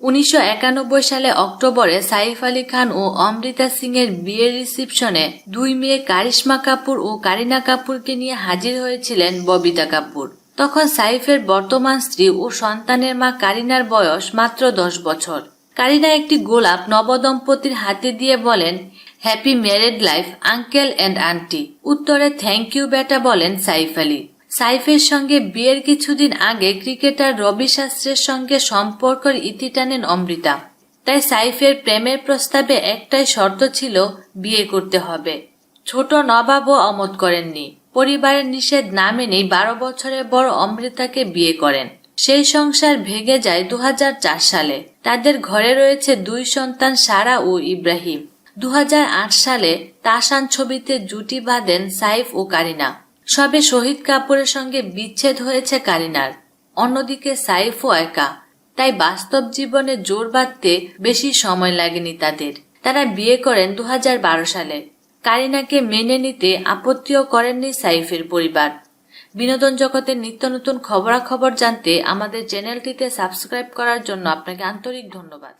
উনিশশো একানব্বই সালে অক্টোবরে সাইফ আলী খান ও অমৃতা সিং এর বিয়ের রিসিপশনে দুই মেয়ে কারিশ্মা কাপুর ও কারিনা কাপুরকে নিয়ে হাজির হয়েছিলেন ববিতা কাপুর। তখন সাইফের বর্তমান স্ত্রী ও সন্তানের মা কারিনার বয়স মাত্র দশ বছর। কারিনা একটি গোলাপ নবদম্পতির হাতে দিয়ে বলেন, happy married life, uncle and aunty. উত্তরে থ্যাংক ইউ, বেটা, বলেন সাইফ আলী। সাইফের সঙ্গে বিয়ের কিছুদিন আগে ক্রিকেটার রবি শাস্ত্রের সঙ্গে সম্পর্কের ইতি টানেন অমৃতা। তাই সাইফের প্রেমের প্রস্তাবে একটাই শর্ত ছিল, বিয়ে করতে হবে। ছোট নবাবও অমত করেননি। পরিবারের নিষেধ না মেনেই বারো বছরের বড় অমৃতাকে বিয়ে করেন। সেই সংসার ভেঙে যায় দু হাজার চার সালে। তাদের ঘরে রয়েছে দুই সন্তান সারা ও ইব্রাহিম। দু হাজার আট সালে তাসান ছবিতে জুটি বাঁধেন সাইফ ও কারিনা। সবে শহীদ কাপুরের সঙ্গে বিচ্ছেদ হয়েছে কারিনার। অন্যদিকে সাইফও একা। তাই বাস্তব জীবনে জোর বাঁধতে বেশি সময় লাগেনি তাদের। তারা বিয়ে করেন দু হাজার বারো সালে। কারিনাকে মেনে নিতে আপত্তিও করেননি সাইফের পরিবার। বিনোদন জগতের নিত্য নতুন খবরাখবর জানতে আমাদের চ্যানেলটিতে সাবস্ক্রাইব করার জন্য আপনাকে আন্তরিক ধন্যবাদ।